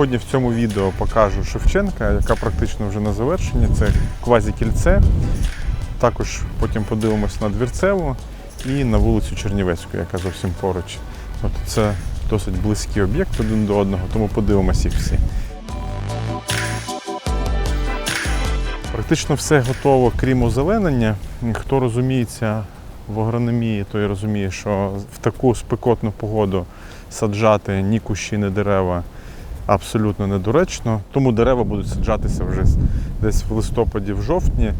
Сьогодні в цьому відео покажу Шевченка, яка практично вже на завершенні. Це квазікільце. Також потім подивимось на Двірцеву і на вулицю Чернівецьку, яка зовсім поруч. Тобто це досить близький об'єкт один до одного, тому подивимось їх всі. Практично все готово, крім озеленення. Хто розуміється в агрономії, той розуміє, що в таку спекотну погоду саджати ні кущі, ні дерева абсолютно недоречно. Тому дерева будуть саджатися вже десь в листопаді, в жовтні.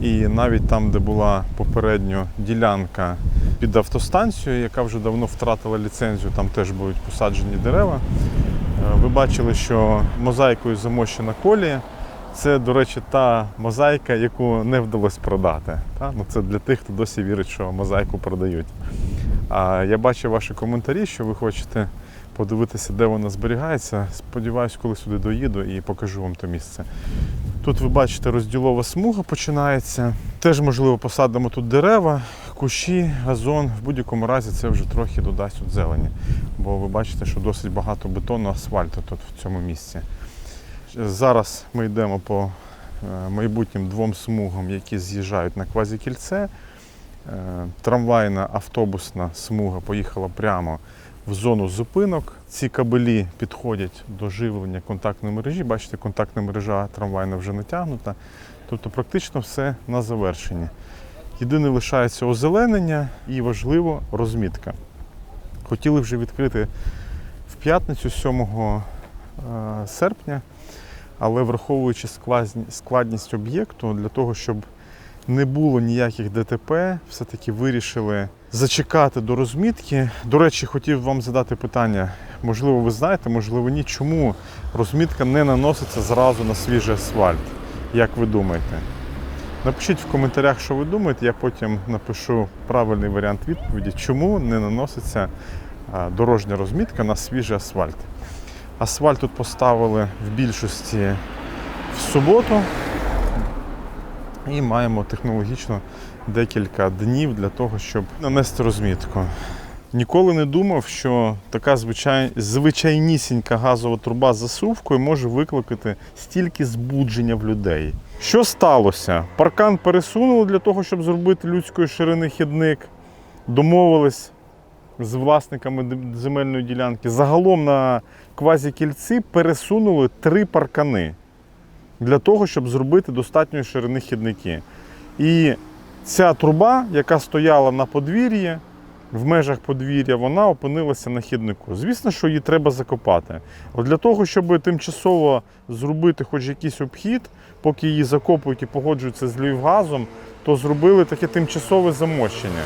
І навіть там, де була попередньо ділянка під автостанцією, яка вже давно втратила ліцензію, там теж будуть посаджені дерева. Е, Ви бачили, що мозаїкою замощена колія. Це, до речі, та мозаїка, яку не вдалося продати. Та? Ну, це для тих, хто досі вірить, що мозаїку продають. А я бачив ваші коментарі, що ви хочете подивитися, де вона зберігається. Сподіваюсь, коли сюди доїду і покажу вам те місце. Тут ви бачите, розділова смуга починається. Теж, можливо, посадимо тут дерева, кущі, газон. В будь-якому разі це вже трохи додасть от зелені. Бо ви бачите, що досить багато бетону, асфальту тут в цьому місці. Зараз ми йдемо по е, майбутнім двом смугам, які з'їжджають на квазікільце. Е, Трамвайна автобусна смуга поїхала прямо в зону зупинок. Ці кабелі підходять до живлення контактної мережі. Бачите, контактна мережа трамвайна вже натягнута. Тобто практично все на завершенні. Єдине лишається озеленення і важливо розмітка. Хотіли вже відкрити в п'ятницю 7 е, серпня, але враховуючи складність об'єкту, для того, щоб не було ніяких ДТП, все-таки вирішили зачекати до розмітки. До речі, хотів вам задати питання. Можливо, ви знаєте, можливо, ні, чому розмітка не наноситься зразу на свіжий асфальт, як ви думаєте? Напишіть в коментарях, що ви думаєте, я потім напишу правильний варіант відповіді, чому не наноситься дорожня розмітка на свіжий асфальт. Асфальт тут поставили в більшості в суботу і маємо технологічно декілька днів для того, щоб нанести розмітку. Ніколи не думав, що така звичай... звичайнісінька газова труба з засувкою може викликати стільки збудження в людей. Що сталося? Паркан пересунули для того, щоб зробити людської ширини хідник. Домовились з власниками земельної ділянки. Загалом на квазікільці пересунули три паркани для того, щоб зробити достатньої ширини хідники. І ця труба, яка стояла на подвір'ї, в межах подвір'я, вона опинилася на хіднику. Звісно, що її треба закопати. Але для того, щоб тимчасово зробити хоч якийсь обхід, поки її закопують і погоджуються з Львівгазом, то зробили таке тимчасове замощення.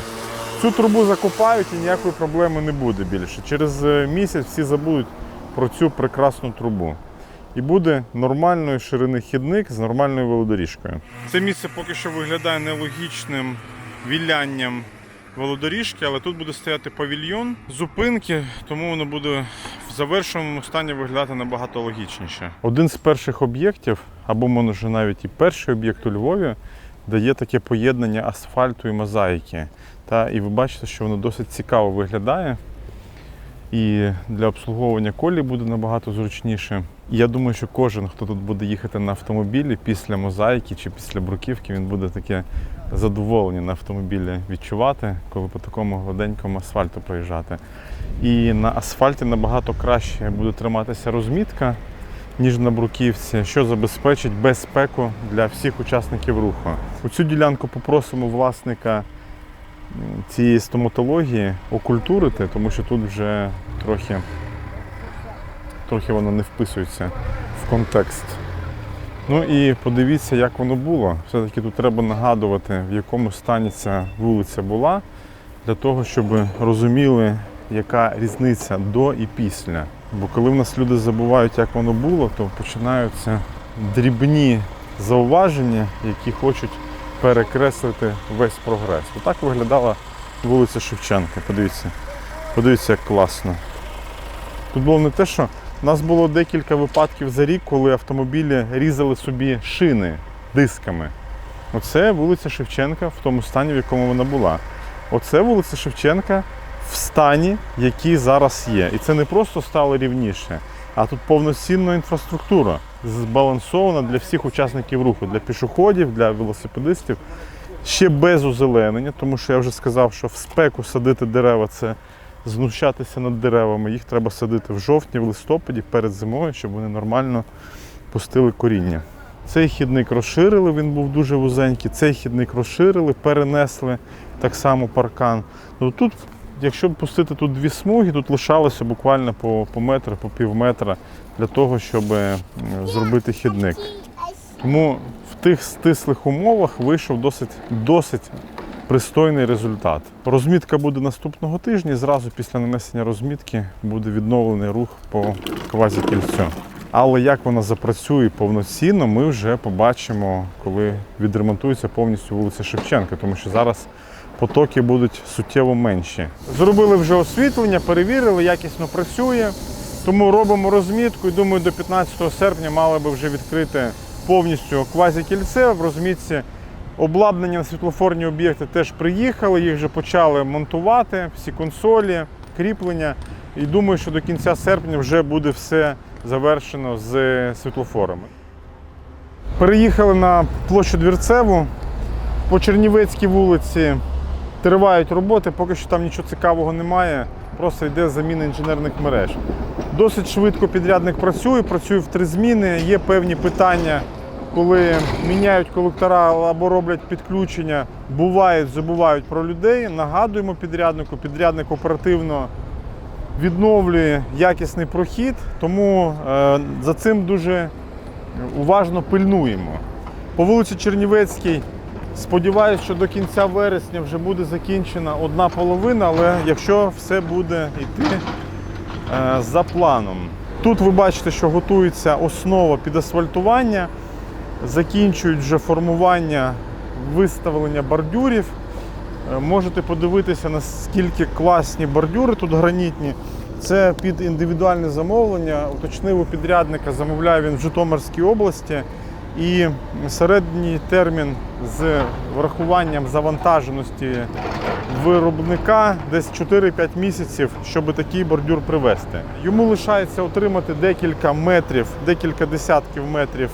Цю трубу закопають і ніякої проблеми не буде більше. Через е, місяць всі забудуть про цю прекрасну трубу. І буде нормальної ширини хідник з нормальною велодоріжкою. Це місце поки що виглядає нелогічним вілянням велодоріжки, але тут буде стояти павільйон зупинки, тому воно буде в завершеному стані виглядати набагато логічніше. Один з перших об'єктів, або може навіть і перший об'єкт у Львові, де є таке поєднання асфальту і мозаїки. Та, і ви бачите, що воно досить цікаво виглядає. І для обслуговування колії буде набагато зручніше. Я думаю, що кожен, хто тут буде їхати на автомобілі після мозаїки чи після бруківки, він буде таке задоволення на автомобілі відчувати, коли по такому гладенькому асфальту проїжджати. І на асфальті набагато краще буде триматися розмітка, ніж на бруківці, що забезпечить безпеку для всіх учасників руху. У цю ділянку попросимо власника цієї стоматології окультурити, тому що тут вже трохи, трохи воно не вписується в контекст. Ну і подивіться, як воно було. Все-таки тут треба нагадувати, в якому стані ця вулиця була, для того, щоб розуміли, яка різниця до і після. Бо коли в нас люди забувають, як воно було, то починаються дрібні зауваження, які хочуть перекреслити весь прогрес. Отак виглядала вулиця Шевченка. Подивіться, подивіться, як класно. Тут було не те, що у нас було декілька випадків за рік, коли автомобілі різали собі шини дисками. Оце вулиця Шевченка в тому стані, в якому вона була. Оце вулиця Шевченка в стані, який зараз є. І це не просто стало рівніше. А тут повноцінна інфраструктура, збалансована для всіх учасників руху, для пішоходів, для велосипедистів. Ще без озеленення, тому що я вже сказав, що в спеку садити дерева це знущатися над деревами. Їх треба садити в жовтні, в листопаді, перед зимою, щоб вони нормально пустили коріння. Цей хідник розширили, він був дуже вузенький. Цей хідник розширили, перенесли так само паркан. Ну, тут, якщо б пустити тут дві смуги, тут лишалося буквально по, по метру, по пів метра для того, щоб е, зробити хідник. Тому в тих стислих умовах вийшов досить, досить пристойний результат. Розмітка буде наступного тижня. Зразу після нанесення розмітки буде відновлений рух по квазікільцю. Але як вона запрацює повноцінно, ми вже побачимо, коли відремонтується повністю вулиця Шевченка, тому що зараз потоки будуть суттєво менші. Зробили вже освітлення, перевірили, якісно працює. Тому робимо розмітку і думаю, до 15 серпня мали би вже відкрити повністю квазікільце в розмітці. Обладнання на світлофорні об'єкти теж приїхали, їх вже почали монтувати, всі консолі, кріплення. І думаю, що до кінця серпня вже буде все завершено з світлофорами. Переїхали на площу Двірцеву по Чернівецькій вулиці. Тривають роботи, поки що там нічого цікавого немає, просто йде заміна інженерних мереж. Досить швидко підрядник працює, працює в три зміни. Є певні питання, коли міняють колектора або роблять підключення, бувають, забувають про людей. Нагадуємо підряднику, підрядник оперативно відновлює якісний прохід, тому е, за цим дуже уважно пильнуємо. По вулиці Чернівецькій сподіваюся, що до кінця вересня вже буде закінчена одна половина, але якщо все буде йти е, за планом. Тут ви бачите, що готується основа під асфальтування, закінчують вже формування виставлення бордюрів. Е, Можете подивитися, наскільки класні бордюри тут гранітні. Це під індивідуальне замовлення. Уточнив у підрядника, замовляє він в Житомирській області. І середній термін з врахуванням завантаженості виробника десь 4-5 місяців, щоб такий бордюр привезти. Йому лишається отримати декілька метрів, декілька десятків метрів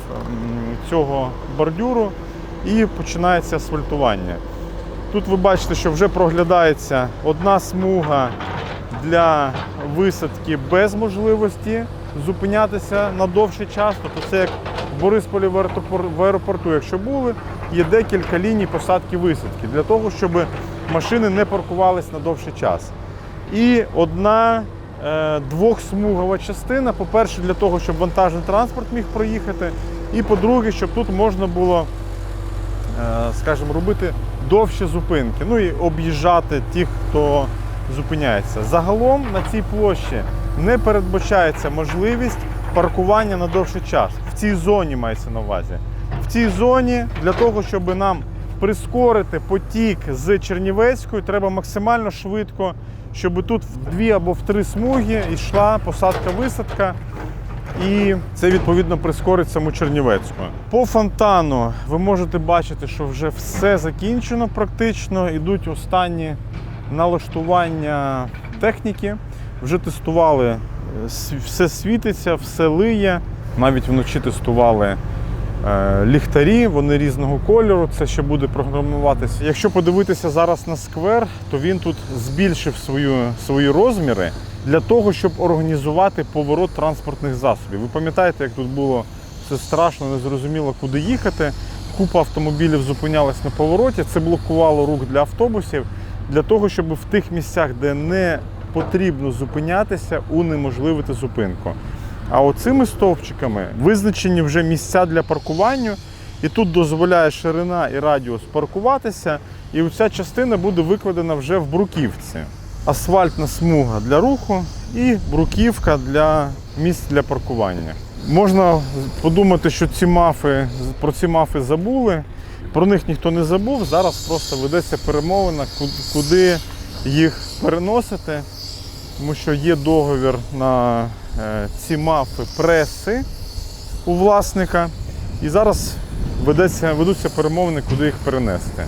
цього бордюру і починається асфальтування. Тут ви бачите, що вже проглядається одна смуга для висадки без можливості зупинятися на довший час. Тобто це як в Борисполі в аеропорту, якщо були, є декілька ліній посадки висадки для того, щоб машини не паркувались на довший час. І одна е, двохсмугова частина, по-перше, для того, щоб вантажний транспорт міг проїхати, і по-друге, щоб тут можна було е, скажімо, робити довші зупинки, ну і об'їжджати тих, хто зупиняється. Загалом на цій площі не передбачається можливість паркування на довший час. В цій зоні мається на увазі. В цій зоні для того, щоб нам прискорити потік з Чернівецької, треба максимально швидко, щоб тут в дві або в три смуги йшла посадка-висадка. І це відповідно прискорить саму Чернівецьку. По фонтану ви можете бачити, що вже все закінчено практично. Ідуть останні налаштування техніки. Вже тестували, е, все світиться, все лиє. Навіть вночі тестували е, ліхтарі, вони різного кольору. Це ще буде програмуватися. Якщо подивитися зараз на сквер, то він тут збільшив свою, свої розміри для того, щоб організувати поворот транспортних засобів. Ви пам'ятаєте, як тут було все страшно, незрозуміло, куди їхати. Купа автомобілів зупинялась на повороті. Це блокувало рух для автобусів для того, щоб в тих місцях, де не потрібно зупинятися, унеможливити зупинку. А оцими стовпчиками визначені вже місця для паркування, і тут дозволяє ширина і радіус паркуватися, і ця частина буде викладена вже в бруківці. Асфальтна смуга для руху і бруківка для місць для паркування. Можна подумати, що ці мафи про ці мафи забули. Про них ніхто не забув. Зараз просто ведеться перемовина, куди їх переносити, тому що є договір на е, ці мафи преси у власника. І зараз ведеться, ведуться перемовини, куди їх перенести.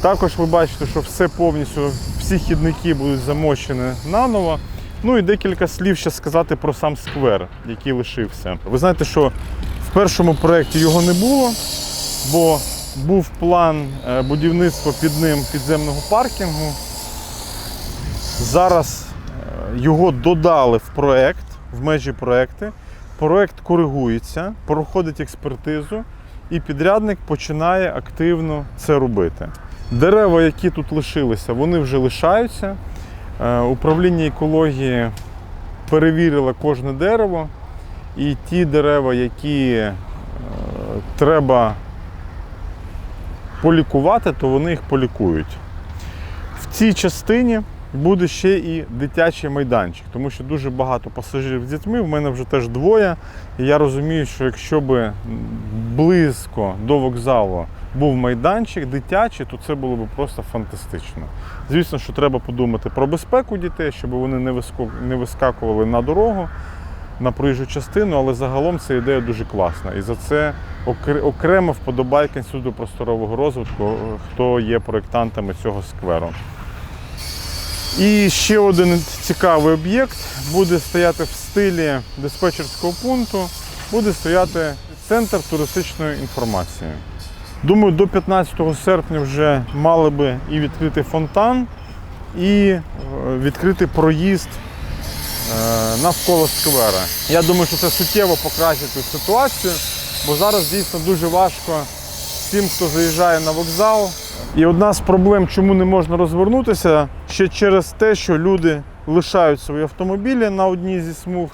Також ви бачите, що все повністю, всі хідники будуть замощені наново. Ну і декілька слів ще сказати про сам сквер, який лишився. Ви знаєте, що в першому проєкті його не було, бо був план е, будівництва під ним підземного паркінгу. Зараз е, його додали в проєкт, в межі проєкти. Проєкт коригується, проходить експертизу, і підрядник починає активно це робити. Дерева, які тут лишилися, вони вже лишаються. Е, Управління екології перевірило кожне дерево, і ті дерева, які е, треба полікувати, то вони їх полікують. В цій частині буде ще і дитячий майданчик, тому що дуже багато пасажирів з дітьми. В мене вже теж двоє. І я розумію, що якщо би близько до вокзалу був майданчик дитячий, то це було б просто фантастично. Звісно, що треба подумати про безпеку дітей, щоб вони не вискакували на дорогу, на проїжджу частину, але загалом ця ідея дуже класна. І за це окремо вподобайка Інституту просторового розвитку, е, хто є проєктантами цього скверу. І ще один цікавий об'єкт буде стояти в стилі диспетчерського пункту, буде стояти центр туристичної інформації. Думаю, до 15 серпня вже мали би і відкрити фонтан, і е, відкрити проїзд е, навколо сквера. Я думаю, що це суттєво покращить ситуацію, бо зараз дійсно дуже важко тим, хто заїжджає на вокзал. І одна з проблем, чому не можна розвернутися, ще через те, що люди лишають свої автомобілі на одній зі смуг,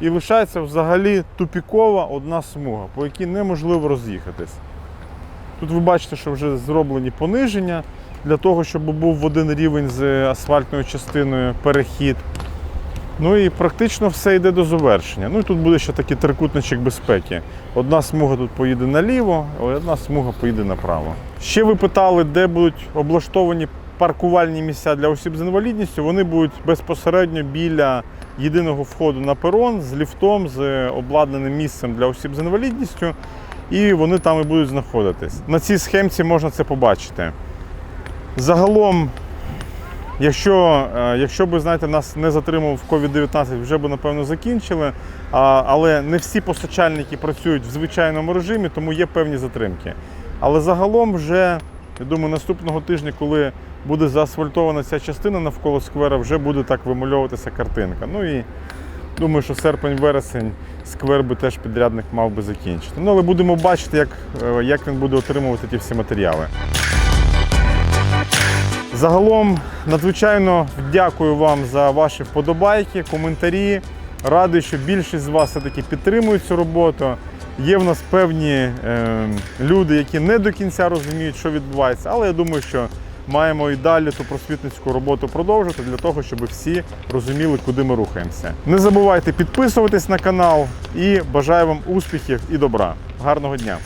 і лишається взагалі тупікова одна смуга, по якій неможливо роз'їхатись. Тут ви бачите, що вже зроблені пониження для того, щоб був в один рівень з асфальтною частиною перехід. Ну і практично все йде до завершення. Ну і тут буде ще такий трикутничок безпеки. Одна смуга тут поїде наліво, а одна смуга поїде направо. Ще ви питали, де будуть облаштовані паркувальні місця для осіб з інвалідністю. Вони будуть безпосередньо біля єдиного входу на перон з ліфтом, з обладнаним місцем для осіб з інвалідністю. І вони там і будуть знаходитись. На цій схемці можна це побачити. Загалом Якщо, е, якщо б знаєте, нас не затримав COVID-19, вже б напевно закінчили. А, але не всі постачальники працюють в звичайному режимі, тому є певні затримки. Але загалом, вже я думаю, наступного тижня, коли буде заасфальтована ця частина навколо сквера, вже буде так вимальовуватися картинка. Ну і думаю, що серпень-вересень сквер би теж підрядник мав би закінчити. Ну але будемо бачити, як, е, як він буде отримувати ті всі матеріали. Загалом надзвичайно дякую вам за ваші вподобайки, коментарі. Радий, що більшість з вас все-таки підтримують цю роботу. Є в нас певні е, люди, які не до кінця розуміють, що відбувається, але я думаю, що маємо і далі ту просвітницьку роботу продовжити для того, щоб всі розуміли, куди ми рухаємося. Не забувайте підписуватись на канал і бажаю вам успіхів і добра. Гарного дня!